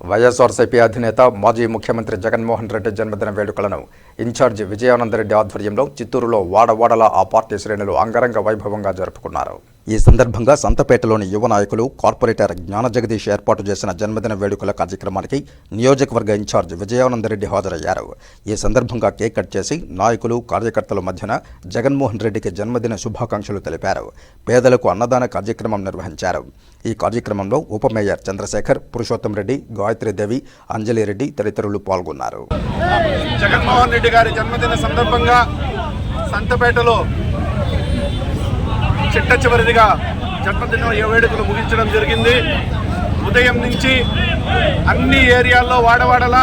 వైఎస్ఆర్సీపీ అధినేత మాజీ ముఖ్యమంత్రి జగన్మోహన్ రెడ్డి జన్మదిన వేడుకలను ఇన్ఛార్జి విజయానందరెడ్డి ఆధ్వర్యంలో చిత్తూరులో వాడవాడలా ఆ పార్టీ శ్రేణులు అంగరంగ వైభవంగా జరుపుకున్నారు. ఈ సందర్భంగా సంతపేటలోని యువ నాయకులు కార్పొరేటర్ జ్ఞాన జగదీష్ ఏర్పాటు చేసిన జన్మదిన వేడుకల కార్యక్రమానికి నియోజకవర్గ ఇన్ఛార్జ్ విజయానందరెడ్డి హాజరయ్యారు. ఈ సందర్భంగా కేక్ కట్ చేసి నాయకులు కార్యకర్తల మధ్యన జగన్మోహన్ రెడ్డికి జన్మదిన శుభాకాంక్షలు తెలిపారు. పేదలకు అన్నదాన కార్యక్రమం నిర్వహించారు. ఈ కార్యక్రమంలో ఉప మేయర్ చంద్రశేఖర్ పురుషోత్తం రెడ్డి గాయత్రీదేవి అంజలిరెడ్డి తదితరులు పాల్గొన్నారు. జగన్మోహన్ రెడ్డి గారి జన్మదిన సందర్భంగా సంతపేటలో చిట్ట చివరిదిగా జన్మదిన వేడుకలు ముగించడం జరిగింది. ఉదయం నుంచి అన్ని ఏరియాల్లో వాడవాడలా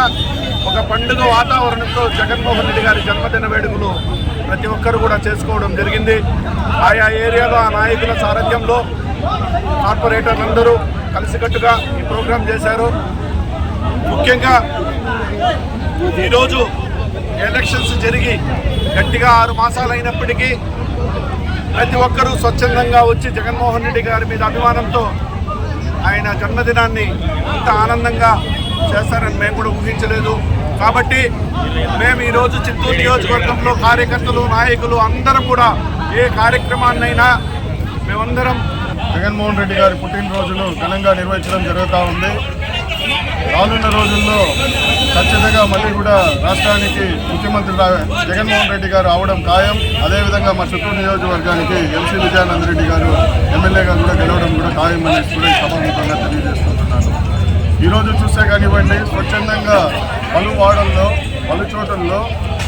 ఒక పండుగ వాతావరణంతో జగన్మోహన్ రెడ్డి గారి జన్మదిన వేడుకలు ప్రతి ఒక్కరు కూడా చేసుకోవడం జరిగింది. ఆయా ఏరియాలో ఆ నాయకుల సారథ్యంలో కార్పొరేటర్లందరూ కలిసికట్టుగా ఈ ప్రోగ్రాం చేశారు. ముఖ్యంగా ఈరోజు ఎలక్షన్స్ జరిగి గట్టిగా ఆరు మాసాలు అయినప్పటికీ ప్రతి ఒక్కరూ స్వచ్ఛందంగా వచ్చి జగన్మోహన్ రెడ్డి గారి మీద అభిమానంతో ఆయన జన్మదినాన్ని ఇంత ఆనందంగా చేస్తారని మేము కూడా ఊహించలేదు. కాబట్టి మేము ఈరోజు చిత్తూరు నియోజకవర్గంలో కార్యకర్తలు నాయకులు అందరం కూడా ఏ కార్యక్రమాన్నైనా మేమందరం జగన్మోహన్ రెడ్డి గారి పుట్టినరోజును ఘనంగా నిర్వహించడం జరుగుతూ ఉంది. రానున్న రోజుల్లో ఖచ్చితంగా మళ్ళీ కూడా రాష్ట్రానికి ముఖ్యమంత్రి జగన్మోహన్ రెడ్డి గారు అవడం ఖాయం. అదేవిధంగా మా చిత్తూరు నియోజకవర్గానికి ఎంసీ విజయానంద రెడ్డి గారు ఎమ్మెల్యేగా కూడా గెలవడం కూడా ఖాయం అని స్టూడెంట్ సభాముఖంగా తెలియజేసుకుంటున్నాను. ఈరోజు చూస్తే కానివ్వండి స్వచ్ఛందంగా పలు వాడల్లో పలు చోట్లలో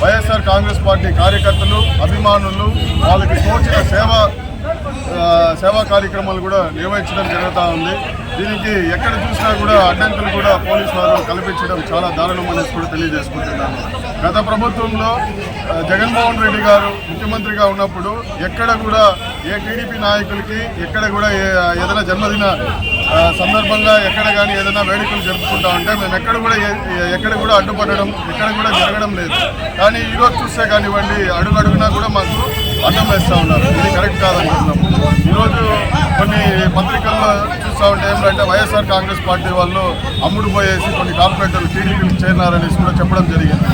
వైఎస్ఆర్ కాంగ్రెస్ పార్టీ కార్యకర్తలు అభిమానులు వాళ్ళకి తోచిన సేవ సేవా కార్యక్రమాలు కూడా నిర్వహించడం జరుగుతూ ఉంది. దీనికి ఎక్కడ చూసినా కూడా అడ్డంకులు కూడా పోలీసు వారు కల్పించడం చాలా దారుణం అనేసి కూడా తెలియజేసుకుంటున్నాను. గత ప్రభుత్వంలో జగన్మోహన్ రెడ్డి గారు ముఖ్యమంత్రిగా ఉన్నప్పుడు ఎక్కడ కూడా ఏ టీడీపీ నాయకులకి ఎక్కడ కూడా ఏదైనా జన్మదిన సందర్భంగా ఎక్కడ కానీ ఏదైనా వేడుకలు జరుపుకుంటా ఉంటే మేము ఎక్కడ కూడా ఎక్కడ కూడా అడ్డుపడడం ఎక్కడ కూడా జరగడం లేదు. కానీ ఈరోజు చూస్తే కానివ్వండి అడుగు అడుగునా కూడా మాకు అడ్డం వేస్తూ ఉన్నారు. ఇది కరెక్ట్ కాదనుకుంటున్నాం ఈరోజు కొన్ని పత్రికల్లో చూస్తూ ఉంటే ఏమిటంటే వైఎస్ఆర్ కాంగ్రెస్ పార్టీ వాళ్ళు అమ్ముడుపోయేసి కొన్ని కార్పొరేటర్లు టీడీపీకి చేరినారనేసి కూడా చెప్పడం జరిగింది.